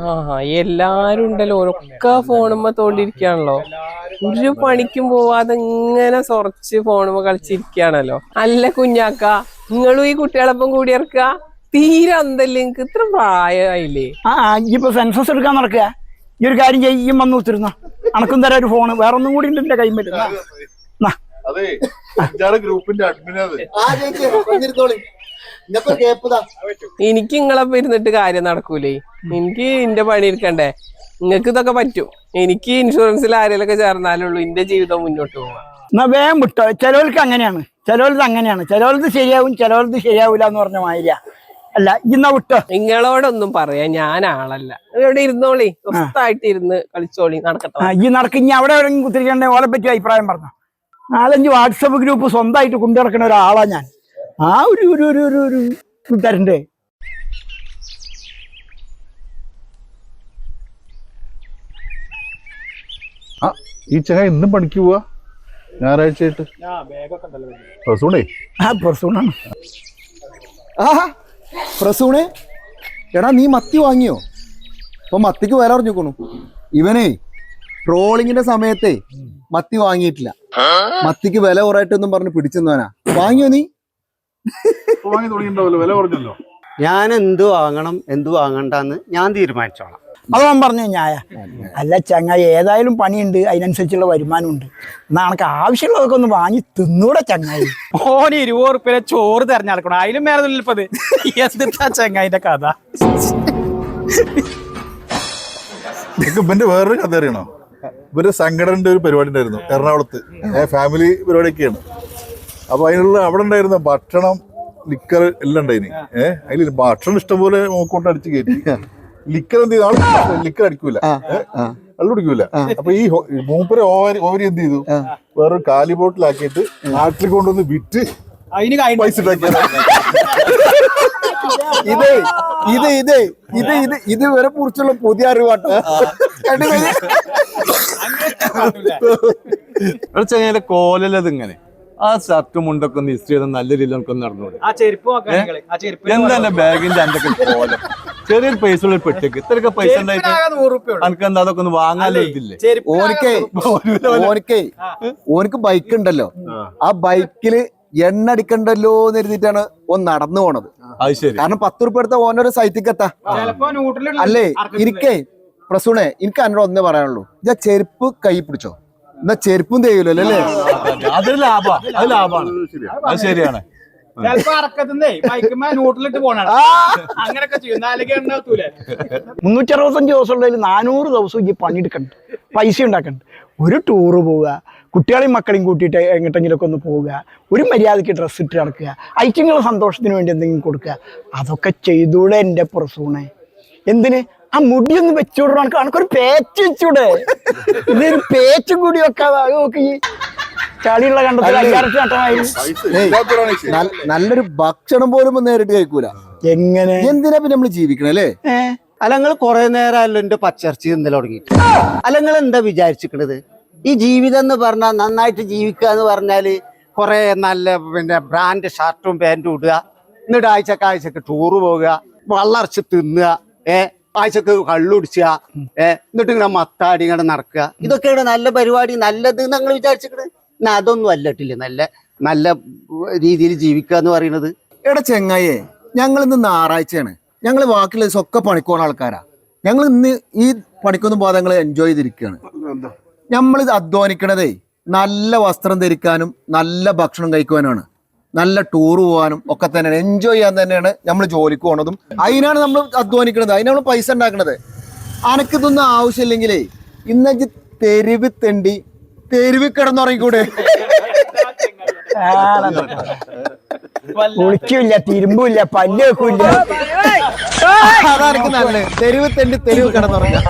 ആ എല്ലാരും ഉണ്ടല്ലോ. ഒക്കെ ഫോണുമ്മ തോണ്ടിരിക്കുകയാണല്ലോ ഒരു പണിക്കും പോവാതെ ഇങ്ങനെ സൊറച്ച് ഫോണുമ്മ കളിച്ചിരിക്കുകയാണല്ലോ. അല്ല കുഞ്ഞാക്ക നിങ്ങളും ഈ കുട്ടികളൊപ്പം കൂടി ഇറക്കുക? തീരെ അന്തല്ലേ നിങ്ങക്ക്? ഇത്ര പ്രായമായില്ലേ ആ ഇപ്പൊ സെൻസസ് എടുക്കാൻ നടക്കുക. ഈ ഒരു കാര്യം ചെയ്യും വന്നു ഒത്തിരുന്ന. അണക്കും തരാം ഒരു ഫോണ്. വേറെ ഒന്നും കൂടി ഉണ്ട് എന്റെ കൈമേൽ അതെ ഗ്രൂപ്പിന്റെ എനിക്ക് നിങ്ങളെ ഇരുന്നിട്ട് കാര്യം നടക്കൂലേ? എനിക്ക് എന്റെ പണി എടുക്കണ്ടേ നിങ്ങക്ക് ഇതൊക്കെ പറ്റും. എനിക്ക് ഇൻഷുറൻസിൽ ആരെങ്കിലൊക്കെ ചേർന്നാലുള്ളൂ എന്റെ ജീവിതം മുന്നോട്ട് പോവാം. എന്നാ വേഗം വിട്ടോ. ചിലവർക്ക് അങ്ങനെയാണ്. ചിലവർക്ക് അങ്ങനെയാണ്. ചിലവർക്ക് ശരിയാവും ചിലവർക്ക് ശരിയാവില്ല എന്ന് പറഞ്ഞ മാതിരിയാ. അല്ല ഇന്ന വിട്ടോ? നിങ്ങളോടൊന്നും പറയാ. ഞാൻ ആളല്ല. ഇവിടെ ഇരുന്നോളി. സ്വസ്ഥായിട്ട് ഇരുന്ന് കളിച്ചോളി. നടക്കട്ടെ. ഈ നടക്ക്. ഇനി അവിടെ എവിടെയെങ്കിലും കുത്തിരിക്കണ്ടേ? ഓലെ പറ്റി അഭിപ്രായം പറഞ്ഞു? നാലഞ്ച് വാട്സപ്പ് ഗ്രൂപ്പ് സ്വന്തമായിട്ട് കൊണ്ടു നടക്കുന്ന ഒരാളാ ഞാൻ. ആ ഒരു ഒരു ഒരു ഒരു ഒരു തരണ്ടേ. ആ ഈ ചങ്ങ ഇന്നും പണിക്ക് പോവാ? ഞായറാഴ്ച ആയിട്ട് പ്രസൂണേ. ആ പ്രസൂണാണ്. ആഹാ പ്രസൂണേ എടാ നീ മത്തി വാങ്ങിയോ? അപ്പൊ മത്തിക്ക് വില അറിഞ്ഞുക്കണു ഇവനേ ട്രോളിങ്ങിന്റെ സമയത്തെ മത്തി വാങ്ങിയിട്ടില്ല. മത്തിക്ക് വില കുറയട്ടെന്നും പറഞ്ഞ് പിടിച്ചെന്നവനാ. വാങ്ങിയോ നീ? വില കുറഞ്ഞല്ലോ. ഞാൻ എന്ത് വാങ്ങണം എന്ത് വാങ്ങണ്ടെന്ന് ഞാൻ തീരുമാനിച്ചോളാം. അതവൻ പറഞ്ഞു ഞായ അല്ല ചങ്ങായി ഏതായാലും പണിയുണ്ട് അതിനനുസരിച്ചുള്ള വരുമാനം ഉണ്ട് എന്നാ എനിക്ക് ആവശ്യമുള്ളതൊക്കെ ഒന്ന് വാങ്ങി തിന്നൂടെ ചങ്ങായി. ഓന് ഇരുപത് ഉറുപ്പിലെ ചോറ് തെരഞ്ഞെടുക്കണം. അതിലും മേലെ നിൽപ്പത് എന്താ ചങ്ങായിന്റെ കഥ? ഇവന്റെ വേറൊരു കഥ അറിയണോ? ഇവർ സംഘടനയുടെ ഒരു പരിപാടി ഉണ്ടായിരുന്നു എറണാകുളത്ത്. ഫാമിലി പരിപാടിയൊക്കെയാണ്. അപ്പൊ അതിനുള്ള അവിടെ ഉണ്ടായിരുന്ന ഭക്ഷണം ലിക്കർ എല്ലാം ഉണ്ടായിന്. ഏഹ് അതിൽ ഭക്ഷണം ഇഷ്ടംപോലെ നോക്കോട്ട് അടിച്ച് കയറ്റി. ലിക്കർ എന്ത് ചെയ്തു? ലിക്കർ അടിക്കൂല. കള്ളു കുടിക്കൂല. അപ്പൊ ഈ മൂപ്പര് ഓവരി ഓവരി എന്ത് ചെയ്തു? വേറൊരു കാലി ബോട്ടിലാക്കിയിട്ട് നാട്ടിൽ കൊണ്ടുവന്ന് വിറ്റ് പൈസ ഇത് ഇത് ഇത് ഇത് ഇത് ഇത് വരെ കുറിച്ചുള്ള പുതിയ അറിവാട്ടോ. ചെങ്ങനെ കോലല്ലത് ഇങ്ങനെ? ആ ഷർട്ടും മുണ്ടൊക്കെ ഒന്ന് ഇസ്ത്രി ചെയ്ത് നല്ല രീതിയിൽ നമുക്കൊന്ന് നടന്നു എന്താ ബാഗിന്റെ അന്തൊക്കെ കോലം? ചെറിയൊരു പൈസ ഉള്ള പെട്ടിക്ക്. ഇത്രയൊക്കെ പൈസ ഉണ്ടായിട്ട്. അനക്ക് എന്താ അതൊക്കെ ഒന്ന് വാങ്ങാനോ ഇതില്ലേ ഓനിക്കേ ഓനിക്കേ ഓനിക്ക് ബൈക്ക് ഉണ്ടല്ലോ. ആ. ബൈക്കിൽ എണ്ണ അടിക്കണ്ടല്ലോ എന്ന് കരുതിയിട്ടാണ് ഓൻ നടന്നു പോണത്. അത് കാരണം പത്ത് റുപ്യ എടുത്ത ഓനൊരു സൈറ്റിക്ക് എത്താ. അല്ലേ? ഇരിക്കേ പ്രസൂണേ എനിക്ക് എന്നോട് ഒന്നേ പറയാനുള്ളൂ. ഞാൻ ചെരുപ്പ് കൈ പിടിച്ചോ? എന്നാ ചെരുപ്പും തേയില്ലല്ലോ അല്ലേ? അതൊരു ലാഭാ അത് ലാഭാണ്. അത് ശരിയാണ്. ചിലപ്പോ അറക്കത്തുന്നേ ബൈക്കുമ്പോ ന്യൂട്രലിട്ട് പോണ അങ്ങനൊക്കെ ചെയ്യും. നാലേക്ക് മുന്നൂറ്റി അറുപത്തഞ്ച് ദിവസം ഉള്ളതിൽ നാനൂറ് ദിവസം ഈ പണിയെടുക്കണ്ട് പൈസ ഉണ്ടാക്കണ്ട്. ഒരു ടൂറ് പോവുക. കുട്ടികളെയും മക്കളെയും കൂട്ടിയിട്ട് എങ്ങോട്ടെങ്കിലുമൊക്കെ ഒന്ന് പോവുക. ഒരു മര്യാദയ്ക്ക് ഡ്രസ്സ് ഇട്ട് നടക്കുക. ഐറ്റങ്ങളുടെ സന്തോഷത്തിന് വേണ്ടി എന്തെങ്കിലും കൊടുക്കുക. അതൊക്കെ ചെയ്തൂടെ എന്റെ പ്രസൂണെ. എന്തിന്? ആ മുടി ഒന്ന് വെച്ചുവിടണം കണക്കൊരു പേച്ച് വെച്ചൂടെ. ഇതൊരു പേച്ചും കൂടി വെക്കാതെ. നോക്കി ഈ ചളിയുള്ള കണ്ടത്തിൽ നട്ടമായിരുന്നു നല്ലൊരു ഭക്ഷണം പോലും നേരിട്ട് കഴിക്കൂല. എങ്ങനെ? എന്തിനാ പിന്നെ നമ്മൾ ജീവിക്കണം അല്ലേ? അല്ല നിങ്ങൾ കുറെ നേരമല്ലോ എന്റെ പച്ചർച്ചി ഇന്നലെ തുടങ്ങിയിട്ട്. അല്ല നിങ്ങൾ എന്താ വിചാരിച്ചിക്കണത്? ഈ ജീവിതം എന്ന് പറഞ്ഞാൽ നന്നായിട്ട് ജീവിക്കുക എന്ന് പറഞ്ഞാൽ കുറെ നല്ല പിന്നെ ബ്രാൻഡ് ഷർട്ടും പാന്റും ഇടുക. എന്നിട്ട് ആഴ്ചക്ക് ആഴ്ചക്ക് ടൂറ് പോവുക. വള്ളറച്ച് തിന്നുക. ഏ? ആഴ്ചക്ക് കള്ളുടിച്ചുക ഏ? എന്നിട്ട് ഇങ്ങനെ മത്താടി ഇങ്ങനെ നടക്കുക. ഇതൊക്കെയാണ് നല്ല പരിപാടി നല്ലത് നിങ്ങൾ വിചാരിച്ചിക്കണത്? എന്നാ അതൊന്നും അല്ലട്ടില്ല? നല്ല നല്ല രീതിയിൽ ജീവിക്കുക എന്ന് പറയുന്നത്. എടാ ചെങ്ങായേ ഞങ്ങൾ ഇന്ന് ഞായറാഴ്ചയാണ്. ഞങ്ങൾ ബാക്കിയുള്ള ദിവസമൊക്കെ പണിക്കോണ ആൾക്കാരാ. ഞങ്ങൾ ഇന്ന് ഈ പണിക്കൊന്നും പോകാതെ ഞങ്ങൾ എൻജോയ് ചെയ്തിരിക്കുകയാണ്. നമ്മൾ ഇത് അധ്വാനിക്കണതേ നല്ല വസ്ത്രം ധരിക്കാനും നല്ല ഭക്ഷണം കഴിക്കുവാനാണ് നല്ല ടൂർ പോകാനും ഒക്കെ തന്നെയാണ്. എൻജോയ് ചെയ്യാൻ തന്നെയാണ് നമ്മൾ ജോലിക്ക് പോണതും. അതിനാണ് നമ്മൾ അധ്വാനിക്കണത്. അതിനാണ് നമ്മൾ പൈസ ഉണ്ടാക്കണത്. അനക്കിതൊന്നും ആവശ്യമില്ലെങ്കിലേ ഇന്നെ തെരുവ് തെണ്ടി തെരുവ് കിടന്നുറങ്ങിക്കൂടെ കുളിക്കില്ല തിരുമ്പില്ല പല്ല് വെക്കൂല്ല അതാണ് നല്ലത്. തെരുവ് തെണ്ടി തെരുവ് കിടന്നുറങ്ങുക.